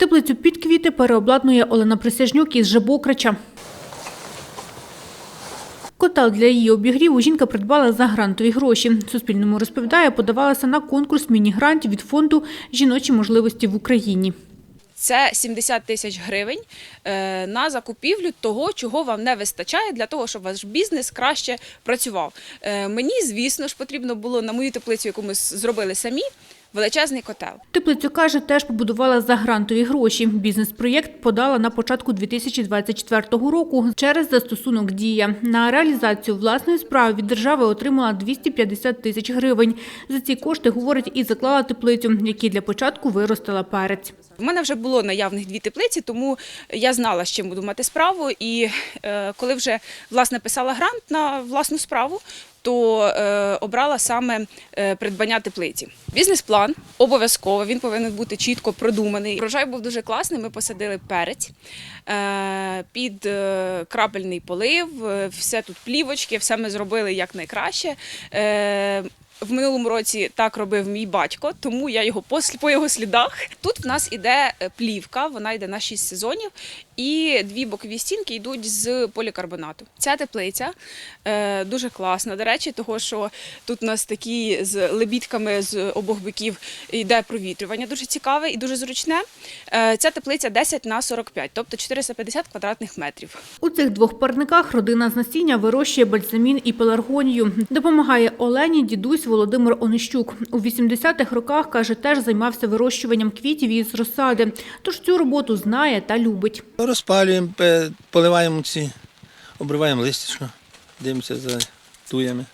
Теплицю під квіти переобладнує Олена Присяжнюк із Жабокрича. Котел для її обігріву жінка придбала за грантові гроші. Суспільному розповідає, подавалася на конкурс міні-грантів від фонду «Жіночі можливості в Україні». Це 70 тисяч гривень е, на закупівлю того, чого вам не вистачає для того, щоб ваш бізнес краще працював. Е, Мені, звісно ж, потрібно було на мою теплицю, яку ми зробили самі, величезний котел. Теплицю, каже, теж побудувала за грантові гроші. Бізнес-проєкт подала на початку 2024 року через застосунок «Дія». На реалізацію власної справи від держави отримала 250 тисяч гривень. За ці кошти, говорить, і заклала теплицю, в якій для початку виростила перець. У мене вже було наявних дві теплиці, тому я знала, з чим буду мати справу. І е, коли вже власне писала грант на власну справу, то е, обрала саме е, придбання теплиці. Бізнес-план обов'язково він повинен бути чітко продуманий. Врожай був дуже класний. Ми посадили перець е, під е, крапельний полив, е, все тут плівочки, все ми зробили як найкраще. Е, в минулому році так робив мій батько, тому я його по його слідах. Тут в нас іде е, плівка, вона йде на 6 сезонів, і дві бокові стінки йдуть з полікарбонату. Ця теплиця е, дуже класна. До речі, того що тут у нас такі з лебідками з обох боків йде провітрювання, дуже цікаве і дуже зручне. Е, ця теплиця 10 на 45, тобто 450 квадратних метрів. У цих двох парниках родина з насіння вирощує бальзамін і пеларгонію. Допомагає Олені дідусь Володимир Онищук. У 80-х роках, каже, теж займався вирощуванням квітів із розсади. Тож цю роботу знає та любить. Розпалюємо, поливаємо ці, обриваємо листячко, дивимося за туями.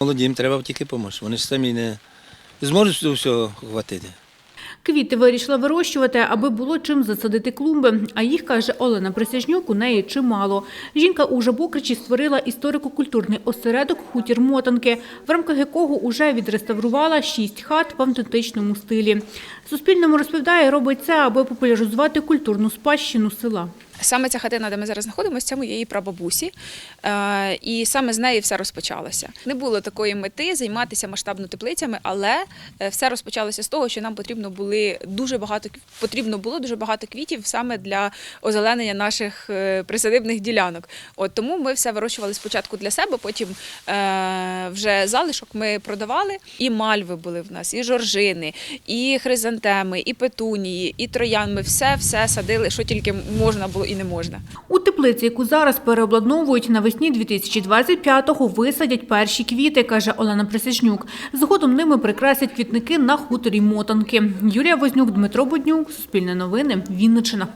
Молодім треба тільки допомогти. Вони ж самі не зможуть всього хватити. Квіти вирішила вирощувати, аби було чим засадити клумби. А їх, каже Олена Присяжнюк, у неї чимало. Жінка у Жабокричі створила історико-культурний осередок «Хутір Мотанки», в рамках якого уже відреставрувала шість хат в автентичному стилі. Суспільному розповідає, робить це, аби популяризувати культурну спадщину села. Саме ця хатина, де ми зараз знаходимося, це моєї прабабусі, Е, і саме з неї все розпочалося. Не було такої мети займатися масштабно теплицями, але е, все розпочалося з того, що нам потрібно були дуже багато потрібно було дуже багато квітів саме для озеленення наших е, присадибних ділянок. От тому ми все вирощували спочатку для себе, потім вже залишок ми продавали. І мальви були в нас, і жоржини, і хризантеми, і петунії, і троян. Ми все все садили, що тільки можна було і не можна. У теплиці, яку зараз переобладновують, навесні 2025-го висадять перші квіти, каже Олена Присяжнюк. Згодом ними прикрасять квітники на хуторі Мотанки. Юлія Вознюк, Дмитро Буднюк, Суспільне новини, Вінниччина.